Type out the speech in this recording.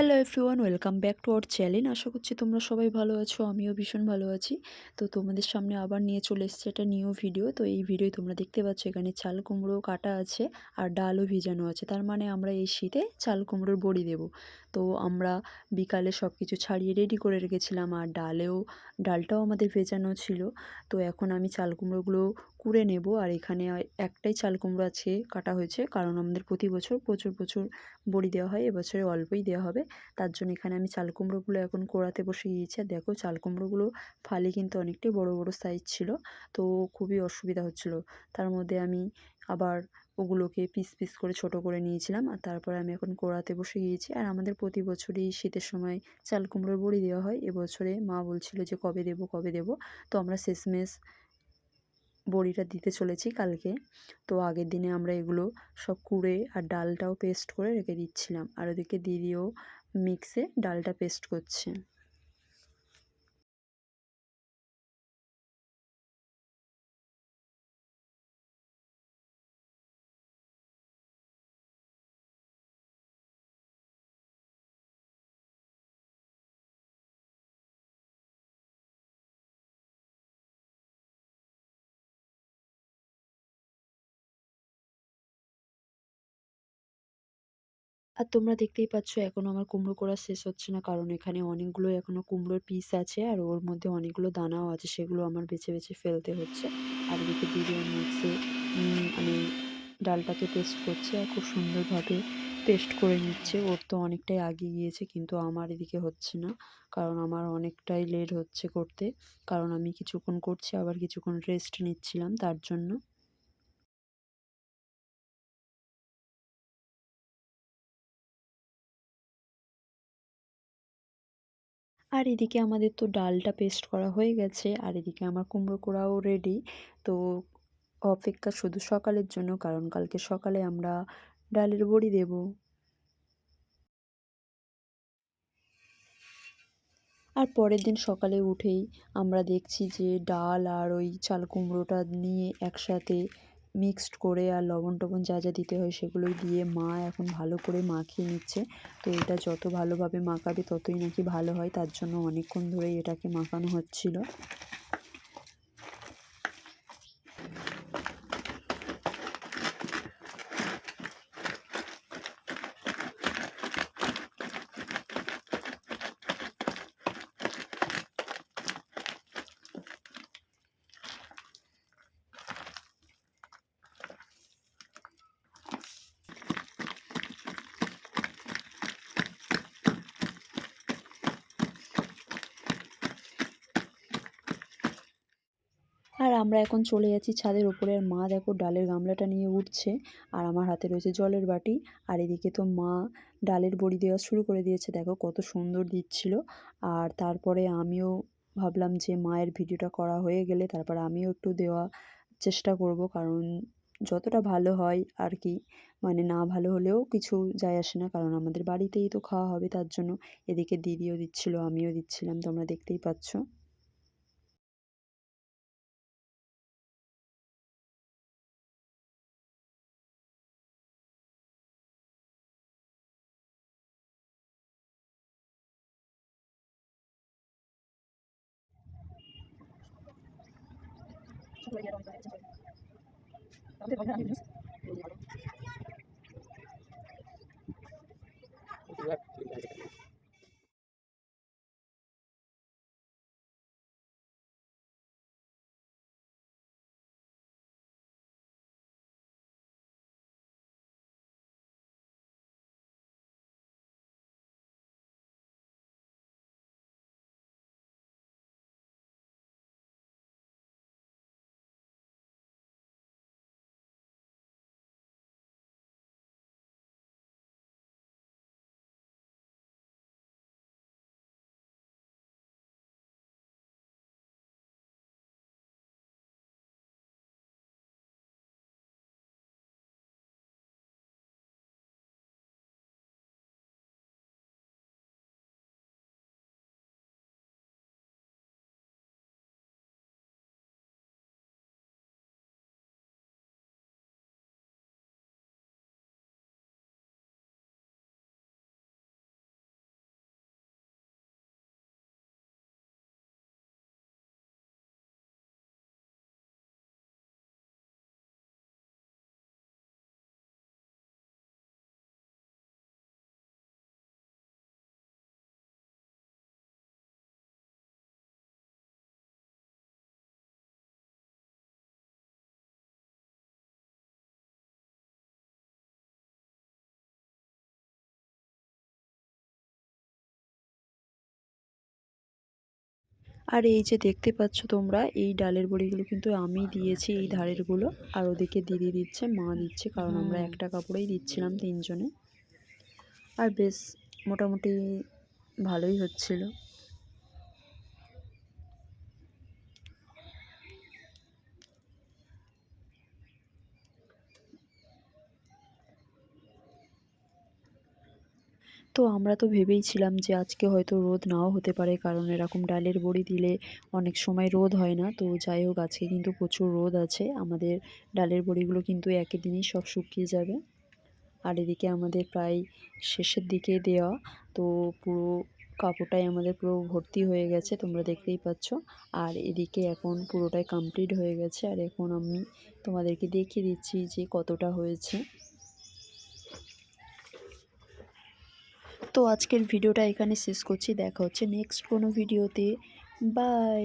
el everyone welcome back to our channel আশা করছি তোমরা সবাই ভালো আছো, আমিও ভীষণ ভালো আছি। তো তোমাদের সামনে আবার নিয়ে চলে এসেছে একটা নিউ ভিডিও তো এই ভিডিও তোমরা দেখতে পাচ্ছ, এখানে চাল কুমড়ো কাটা আছে আর ডালও ভিজানো আছে। তার মানে আমরা এই শীতে চাল কুমড়োর বড়ি দেব। তো আমরা বিকালে সব কিছু ছাড়িয়ে রেডি করে রেখেছিলাম আর ডালেও, ডালটাও আমাদের ভেজানো ছিল। তো এখন আমি চাল কুমড়োগুলো কুড়ে নেব আর এখানে একটাই চাল কুমড়ো আছে, কাটা হয়েছে। কারণ আমাদের প্রতি বছর প্রচুর প্রচুর বড়ি দেওয়া হয়, এবছরে অল্পই দেওয়া হবে। তার জন্য এখানে আমি চাল কুমড়োগুলো এখন কোড়াতে বসে গিয়েছি আর দেখো চাল কুমড়োগুলো ফালি কিন্তু অনেকটাই বড় বড় সাইজ ছিল, তো খুবই অসুবিধা হচ্ছিল। তার মধ্যে আমি আবার ওগুলোকে পিস পিস করে ছোট করে নিয়েছিলাম আর তারপরে আমি এখন কোড়াতে বসে গিয়েছি আর আমাদের প্রতি বছরই শীতের সময় চাল কুমড়োর বড়ি দেওয়া হয়। এবছরে মা বলছিল যে কবে দেব কবে দেব? তো আমরা শেষমেশ বড়িটা দিতে চলেছি কালকে। তো আগের দিনে আমরা এগুলো সব কুড়ে আর ডালটাও পেস্ট করে রেখে দিচ্ছিলাম। আর ওদিকে দিদিও মিক্সে ডালটা পেস্ট করছে। আর তোমরা দেখতেই পাচ্ছ এখনও আমার কুমড়ো করা শেষ হচ্ছে না। কারণ এখানে অনেকগুলো এখনও কুমড়োর পিস আছে আর ওর মধ্যে অনেকগুলো দানাও আছে, সেগুলো আমার বেছে বেছে ফেলতে হচ্ছে। আর এদিকে দিদিও মিক্সে মানে ডালটাকে পেস্ট করছে আর খুব সুন্দরভাবে পেস্ট করে নিচ্ছে। ওর তো অনেকটাই আগে গিয়েছে কিন্তু আমার এদিকে হচ্ছে না। কারণ আমার অনেকটাই লেট হচ্ছে করতে। কারণ আমি কিছুক্ষণ করছি, আবার কিছুক্ষণ রেস্ট নিচ্ছিলাম তার জন্য। আর এদিকে আমাদের তো ডালটা পেস্ট করা হয়ে গেছে, আর এদিকে আমার কুমড়ো কোড়াও রেডি তো অপেক্ষা শুধু সকালের জন্য, কারণ কালকে সকালে আমরা ডালের বড়ি দেব। আর পরের দিন সকালে উঠেই আমরা দেখছি যে ডাল আর ওই চাল কুমড়োটা নিয়ে একসাথে মিক্সড করে আর লবণ টবণ যা যা দিতে হয় সেগুলো দিয়ে মা এখন ভালো করে মাখিয়ে নিচ্ছে। তো এটা যত ভালোভাবে মাখাবে ততই নাকি ভালো হয়। তার জন্য অনেকক্ষণ ধরেই এটাকে মাখানো হচ্ছিল। আর আমরা এখন চলে যাচ্ছি ছাদের ওপরে আর মা দেখো ডালের গামলাটা নিয়ে উঠছে আর আমার হাতে রয়েছে জলের বাটি। আর এদিকে তো মা ডালের বড়ি দেওয়া শুরু করে দিয়েছে। দেখো কত সুন্দর দিচ্ছিল। আর তারপরে আমিও ভাবলাম যে মায়ের ভিডিওটা করা হয়ে গেলে তারপর আমিও একটু দেওয়া চেষ্টা করব। কারণ যতটা ভালো হয় আর কি মানে না ভালো হলেও কিছু যায় আসে না। কারণ আমাদের বাড়িতেই তো খাওয়া হবে, তার জন্য এদিকে দিদিও দিচ্ছিল, আমিও দিচ্ছিলাম, তোমরা দেখতেই পাচ্ছ। थोड़ी देर हो गई है हम तो बगल में न्यूज़ আর এই যে দেখতে পাচ্ছ তোমরা এই ডালের বড়িগুলো কিন্তু আমি দিয়েছি এই ধারেরগুলো। আর ওদিকে দিদি দিচ্ছে মা দিচ্ছে কারণ আমরা একটা কাপড়েই দিচ্ছিলাম তিনজনে। আর বেশ মোটামুটি ভালোই হচ্ছিল। তো আমরা তো ভেবেইছিলাম যে আজকে হয়তো রোদ নাও হতে পারে, কারণ এরকম ডালের বড়ি দিলে অনেক সময় রোদ হয় না। তো যাই হোক, আজকে কিন্তু প্রচুর রোদ আছে। আমাদের ডালের বড়িগুলো কিন্তু একই দিনই সব শুকিয়ে যাবে। আর এদিকে আমাদের প্রায় শেষের দিকে দেওয়া, তো পুরো কাপড়টাই আমাদের পুরো ভর্তি হয়ে গেছে, তোমরা দেখতেই পাচ্ছ। আর এদিকে এখন পুরোটাই কমপ্লিট হয়ে গেছে। আর এখন আমি তোমাদেরকে দেখিয়ে দিচ্ছি যে কতটা হয়েছে। তো আজকের ভিডিওটা এখানে শেষ করছি। দেখা হচ্ছে নেক্সট কোনো ভিডিওতে বাই